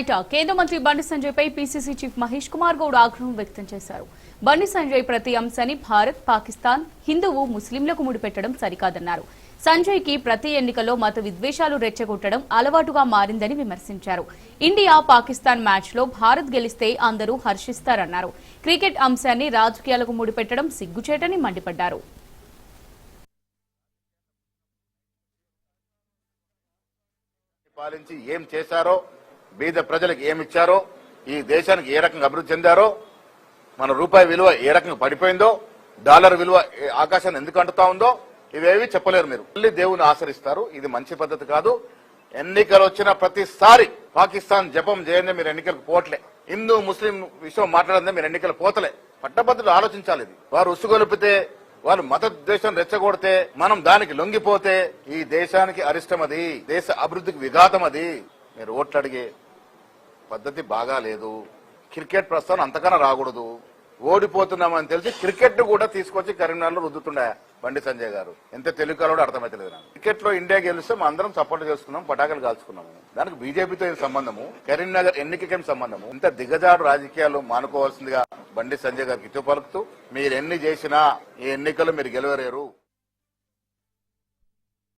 కేంద్ర మంత్రి బండి సంజయ్ పై పీసీసీ చీఫ్ మహేష్ కుమార్ గౌడ్ ఆగ్రహం వ్యక్తం చేశారు. బండి సంజయ్ ప్రతి అంశాన్ని భారత్ పాకిస్తాన్ హిందువు ముస్లింలకు ముడిపెట్టడం సరికాదన్నారు. సంజయ్కి ప్రతి ఎన్నికల్లో మత విద్వేషాలు రెచ్చగొట్టడం అలవాటుగా మారిందని విమర్శించారు. ఇండియా పాకిస్తాన్ మ్యాచ్లో భారత్ గెలిస్తే అందరూ హర్షిస్తారన్నారు. క్రికెట్ అంశాన్ని రాజకీయాలకు ముడిపెట్టడం సిగ్గుచేటని మండిపడ్డారు. పాలించి ఏం చేశారో బీద ప్రజలకు ఏమి ఇచ్చారో ఈ దేశానికి ఏ రకంగా అభివృద్ధి చెందారో మన రూపాయి విలువ ఏ రకంగా పడిపోయిందో డాలర్ విలువ ఆకాశాన్ని ఎందుకు అంటుతా ఉందో ఇవేవి చెప్పలేరు మీరు. మళ్ళీ దేవుని ఆచరిస్తారు ఇది మంచి పద్ధతి కాదు. ఎన్నికలు వచ్చిన ప్రతిసారి పాకిస్తాన్ జపం చేయండి మీరు ఎన్నికలకు పోవట్లే. హిందూ ముస్లిం విషయం మాట్లాడందే మీరు ఎన్నికలు పోతలే. పట్టభద్రులు ఆలోచించాలి ఇది. వారు ఉసుగొలిపితే వాళ్ళు మత దేశం రెచ్చగొడితే మనం దానికి లొంగిపోతే ఈ దేశానికి అరిష్టం అది. దేశ అభివృద్ధికి విఘాతం అది. మీరు ఓట్లు అడిగి పద్ధతి బాగా లేదు. క్రికెట్ ప్రస్తుతం అంతకన్నా రాకూడదు. ఓడిపోతున్నామని తెలిసి క్రికెట్ను కూడా తీసుకొచ్చి కరీంనగర్లో రుద్దుతుండే బండి సంజయ్ గారు. ఎంత తెలుగు కూడా అర్థమైతలేదు నాకు. క్రికెట్లో ఇండియా గెలిస్తే మనం అందరం సపోర్ట్ చేసుకున్నాం పటాకులు కాల్చుకున్నాము. దానికి బీజేపీతో ఏం సంబంధము? కరీంనగర్ ఎన్నికకేం సంబంధము? ఇంత దిగజాడు రాజకీయాలు మానుకోవాల్సిందిగా బండి సంజయ్ గారికి ఇటు పలుకుతూ మీరు ఎన్ని చేసినా ఈ ఎన్నికలు మీరు గెలవలేరు.